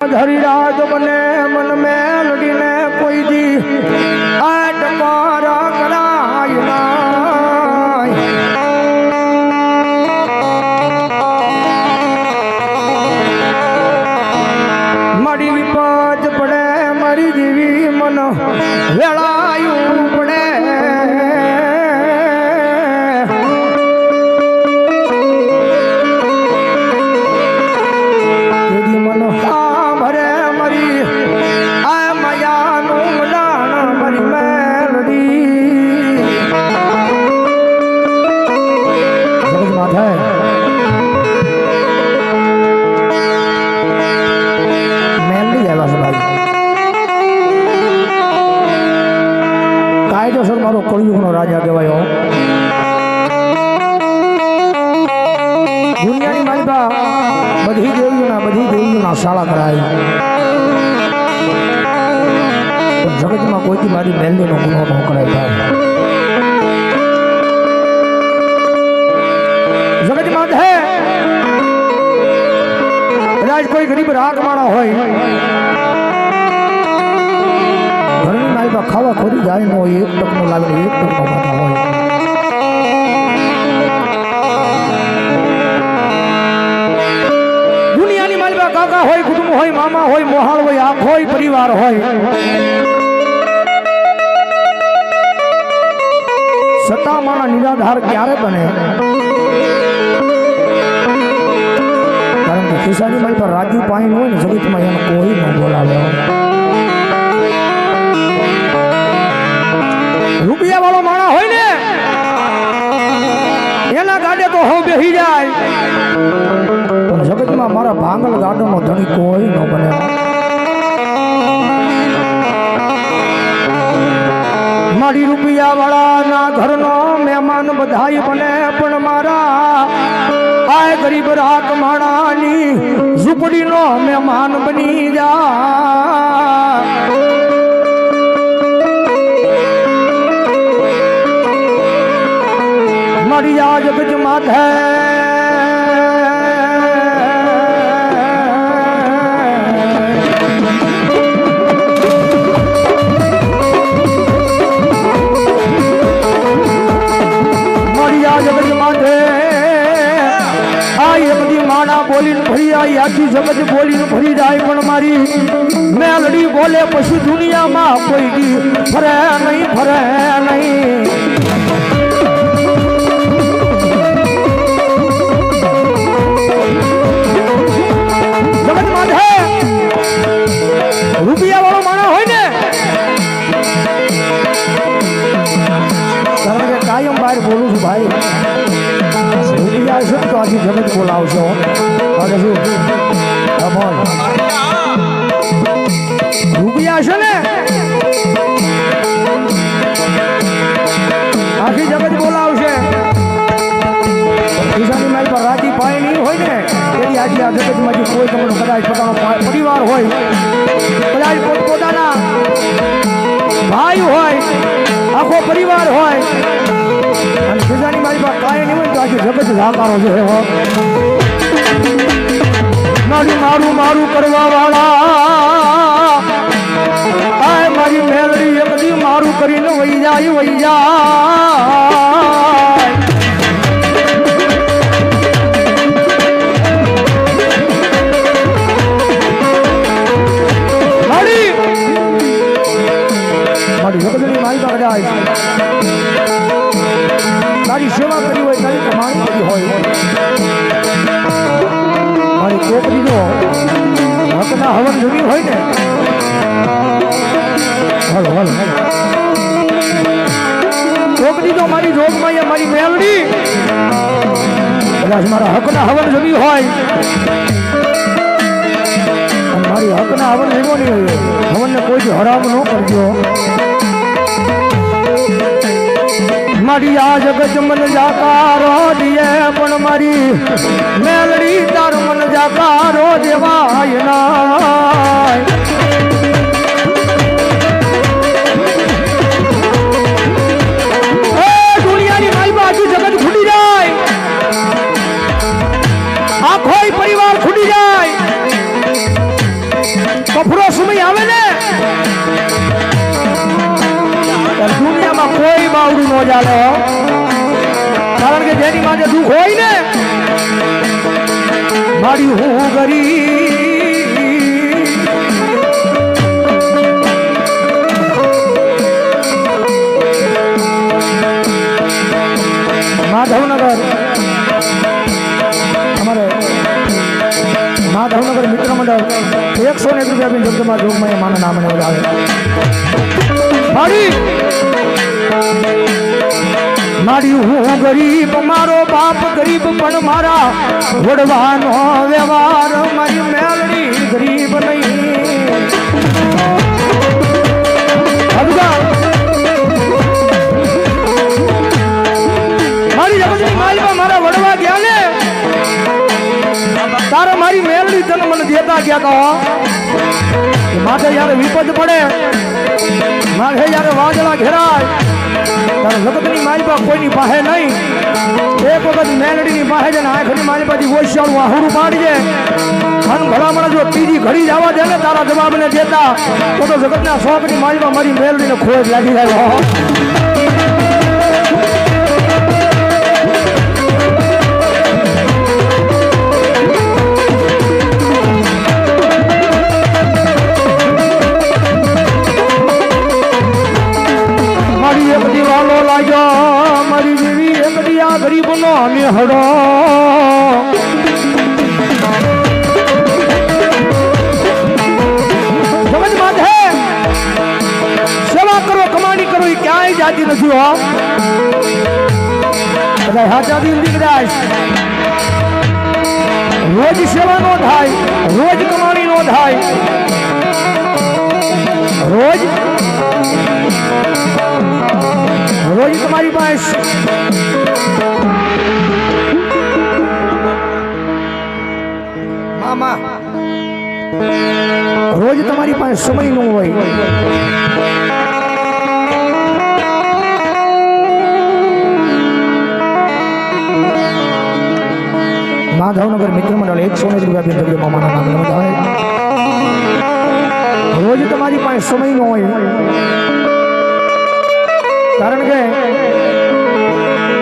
હરિરાજ મને મન મેલડીને મારી મેલડીનો ગુનો ન કરાય ભાઈ જગતમાં હે કદાચ કોઈ ગરીબ રાગ માણા હોય. ઘરની માલિકા ખાવા ખોરી જાય ન હોય, એક ટકનો લાગે એક ટકનો માથા હોય. દુનિયાની માલમાં કાકા હોય, કુટુંબ હોય, મામા હોય, મોહાળ હોય, આખ હોય, પરિવાર હોય. સત્તા નિરાધાર ક્યારે બને? કારણ કે ખિસ્સાની પર રાજુ પાણી હોય ને જગતમાં એને કોઈ ન બોલાવે. રૂપિયા વાળો માણા હોય ને, એના ગાડે તો હું બેસી જાય. પણ જગતમાં મારા ભાંગલ ગાર્ડનનો ધણી કોઈ ન બને. મારી રૂપિયા વાળાના ઘરનો મહેમાન બધાય બને પણ મારા આય ગરીબ રાખ માણાની ઝૂંપડીનો મહેમાન બની જા. મારી આ જગત માથે બોલીને ભરી આવી આખી જગત બોલીને ભરી જાય પણ મારી મેલડી બોલે પછી દુનિયામાં કોઈ ફરે નહીં ફરે નહીં. રૂપિયા વાળો માણસ હોય બોલું છું ભાઈ. રૂપિયા છે ને તો આખી જગત બોલાવશો અને શું. રૂપિયા છે ને આખી જગત બોલાવશે ખિસ્સાની માલ પર રાજી પાણી નહીં હોય ને તેની આજે આ જગતમાંથી કોઈ તમને કદાચ પોતાનો પરિવાર હોય કદાચ પોતપોતાના ભાઈ હોય, આખો પરિવાર હોય જાકારો છે મારી મારું મારું કરવા વાળા આય મારી મેલડી એ બધી મારું કરીને વહી જાય મારી સેવા કરી તારી કરી હોય મારી કોકરીનો હકના હવન જમી હોય ને? હલો હલો કોકરી તો મારી જોગમાં એ મારી મેલડી કદાચ મારા હકના હવન જમી હોય મારી હકના હવન જમ્યો નહીં હવનને કોઈ હરામ ન કરજો મારી આ જગત મન જાકારો દિયે પણ મારી મેલડી તાર મન જાકારો દેવાય નાય. બાવડું ન ચાલે કારણ કે જેની માટે દુઃખ હોય ને, મારી હું ગરી માધવનગર. અમારે માધવનગર મિત્ર મંડળ એકસો ને એક રૂપિયા બિન શબ્દમાં જોગમાં માના નામને વધારે મારી. મારી હું ગરીબ, મારો બાપ ગરીબ, પણ મારા વડવાનો વ્યવહાર મારી મેલડી ગરીબ નહીં. મારી વડવા ગયા ને? તારા મારી મેલડી તને મને દેતા ગયા તો માથે જ્યારે વિપદ પડે માથે જ્યારે વાદળા ઘેરાય તારે જગતની માલિપા કોઈની પાસે નહીં. એક વખત મેલડીની પાસે જઈને આંખની માલિકાથી ઓછાળું આહુરું પાડજે મન ભલામણ જો ત્રીજી ઘડી જવા દે ને, તારા જવાબને દેતા, તો તો જગતના શોખની માલિપા મારી મેલડીને ખોજ લાગી જાય. એક ગરીબ નો સમજ માથે સેવા કરો, કમાણી કરો, એ ક્યાંય જાતી નથી હો. બધા હાચા દિલથી કદાચ. રોજ સેવા નો થાય, રોજ કમાણી નો થાય. રોજ રોજ તમારી પાસે મામા. રોજ તમારી પાસે સમય ન હોય. માધવનગર મિત્ર મંડળ એકસો ને રૂપિયા બી જગ્યા મામાના નામે નોંધાવે. રોજ તમારી પાસે સમય ન હોય. કારણ કે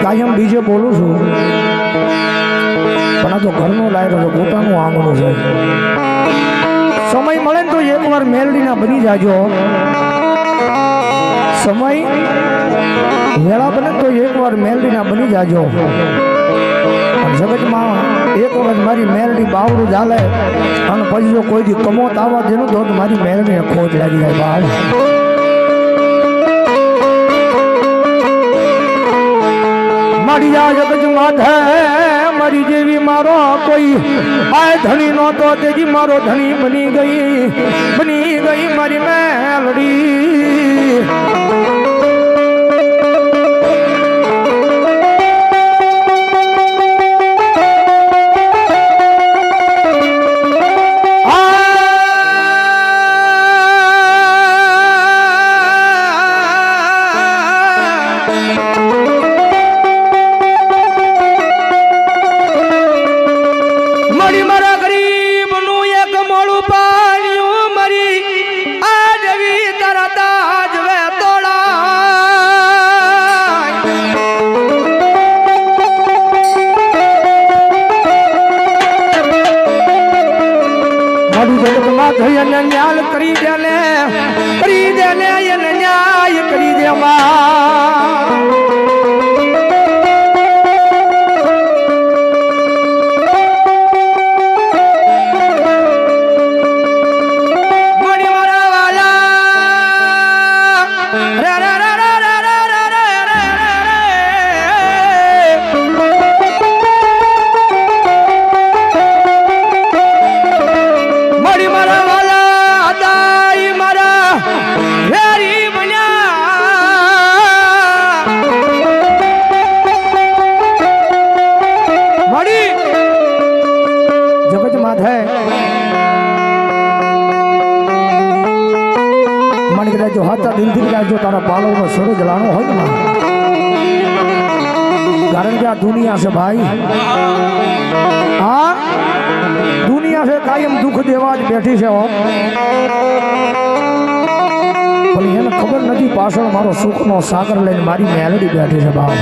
કાયમ બીજે બોલું છું, પણ આ તો ઘરનું લાયરો છે પોતાનું આંગણું છે. સમય મળે ને તો એકવાર મેલડીના બની જાજો. સમય વેળા બને તો એકવાર મેલડીના બની જાજો. જગતમાં એક વખત મારી મેલડી બાવડું ચાલે અને પછી જો કોઈ કમોત આવવા દેનું તો મારી મેલડીને ખોજ લાગી જાય, બાળ. મારી આ જગત માથે મારી જેવી મારો કોઈ આ ધણી નો તો તેજી મારો ધણી બની ગઈ બની ગઈ મારી મેલડી. 诶呀娘娘 કદાચ જો હાથા દિલથી કદાચ જો તારા પાલવનો સડો જલાણો હોય ને કારણ કે આ દુનિયા છે ભાઈ. હા? દુનિયા છે કાયમ દુઃખ દેવા જ બેઠી છે એને ખબર નથી પાછળ મારો સુખનો સાગર લઈને મારી મેલડી બેઠી છે બાપ.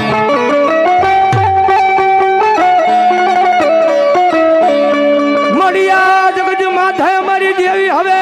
હવે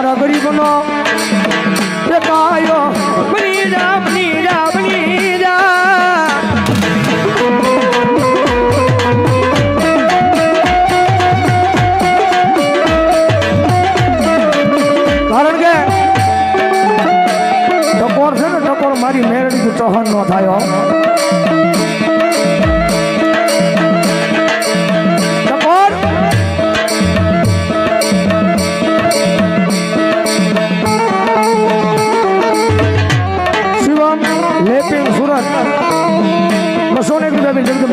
મારા ગરીબનો કાયો, બની જા બની જા બની જા. કારણ મારી મેળવી ચહન ન થાય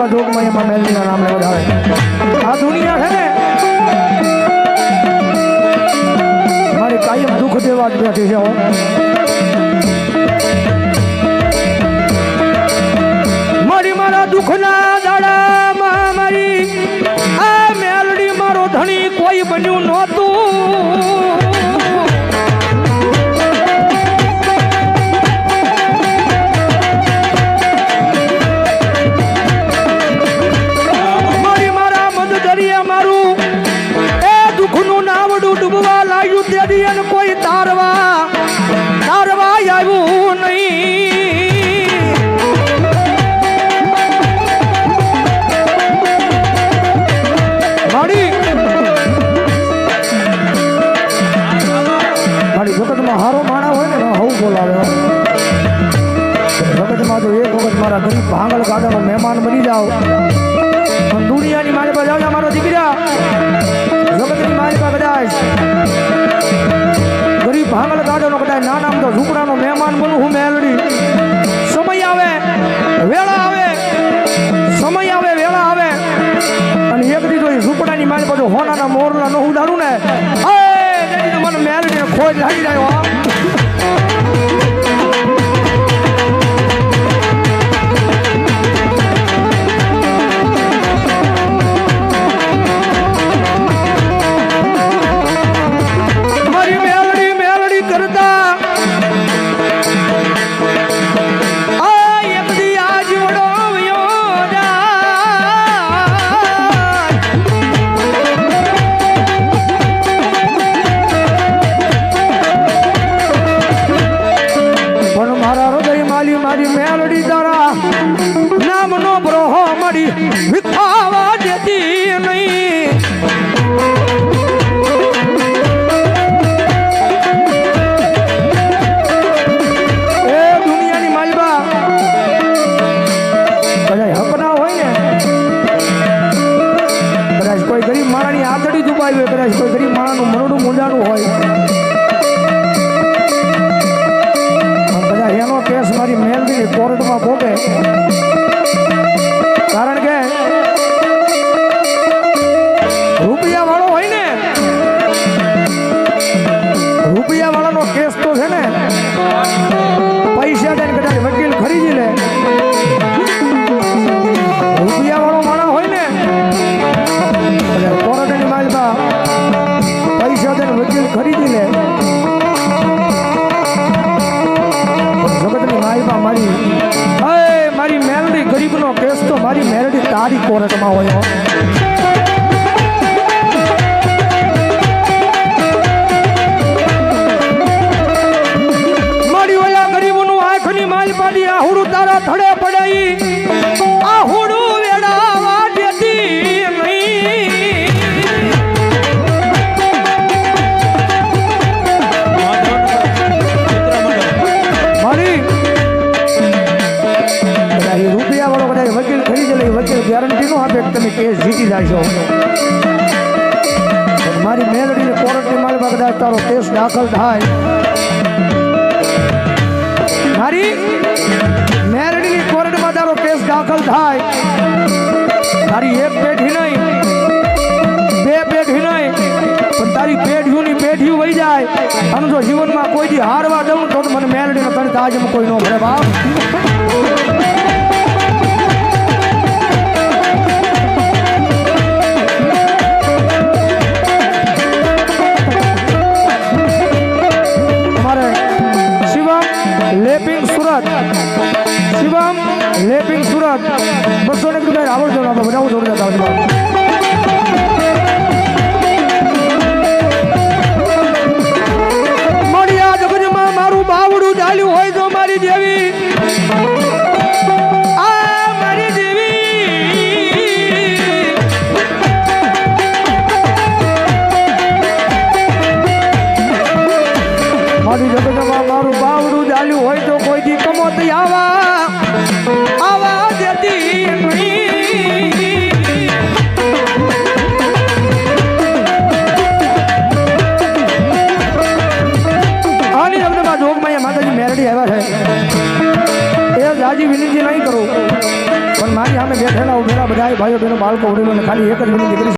જગદંબા જોગમાં એમાં મેલડીના નામને વધારે આ દુનિયા છે ને, મારી કાયમ દુઃખ દેવા જ બેઠી છે જગતમાં તો એક વખત મારા ગરીબ ભાંગલ ગાડાનો મહેમાન બની જાઓ. દુનિયાની મારી પાસે આવજા મારો દીકરા. જગતની મારી પાસે કદાચ ગરીબ ભાંગલ ગાડાનો કદાચ નાના તો ઝૂંપડાનો મહેમાન બનું હું મેલડી. સમય આવે, વેળા આવે, સમય આવે, વેળા આવે. અને એક દીધો એ ઝૂંપડાની મારી પાસે હોનાના મોરલા ન ઉડાડું ને મને મેલડી ખોજ લાગી જાય મારી તારા નામનો બ્રોહો મળી વિખાવા દેતી નહીં. ગરીબનો તો મારી મેલડી તારી કોર્ટમાં હોય તમે કેસ જીતી જાશો મારી મેલડીને કોર્ટની માલમાં કદાચ તારો કેસ દાખલ થાય. મારી મેરડીની કોર્ટમાં તારો કેસ દાખલ થાય. તારી એક પેઢી નહીં, બે પેઢી નહીં, પણ તારી પેઢીઓની પેઢીઓ વહી જાય. અને જો જીવનમાં કોઈ દી હારવા દઉં તો મને મેલડીને તને તાજમાં કોઈ ન ભરે બાપ. ભાઈઓ બહેનો બાળકો વડીલોને ખાલી એક જ વિનંતી કરી